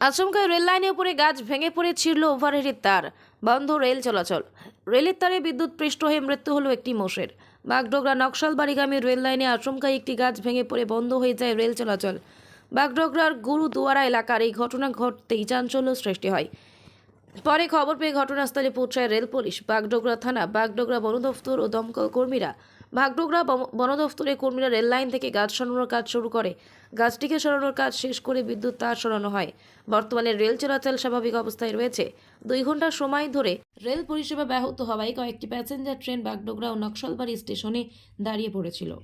আচমকায় rail লাইনের উপরে গাছ ভেঙে পড়ে ছিঁড়ল ওভারহেডের তার। বন্ধ রেল চলাচল। রেলের তারে বিদ্যুৎ পৃষ্ঠ হয়ে মৃত্যু হলো একটি মোষের। বাগডোগরা নকশালবাড়িগামী রেল লাইনে আচমকায় একটি গাছ ভেঙে পড়ে বন্ধ হয়ে যায় রেল চলাচল। বাগডোগরার গুরুদুয়ারা এলাকার এই ঘটনা ঘটতেই চাঞ্চল্য সৃষ্টি হয়। পরে খবর পেয়ে ঘটনাস্থলে পৌঁছায় রেল পুলিশ। বাগডোগরা থানা, বাগডোগরা বন দফতর ও দমকল কর্মীরা বাগডোগরা বম- বন দফতরের কর্মীরা রেল লাইন থেকে গাছ সরানোর কাজ শুরু করে। গাছটিকে সরানোর কাজ শেষ করে বিদ্যুৎ তার সরানো হয়। বর্তমানে রেল চলাচল স্বাভাবিক অবস্থায় রয়েছে। দুই ঘণ্টার সময় ধরে রেল পরিষেবা ব্যাহত হওয়ায় কয়েকটি প্যাসেঞ্জার ট্রেন বাগডোগরা ও নকশালবাড়ি স্টেশনে দাঁড়িয়ে পড়েছিল।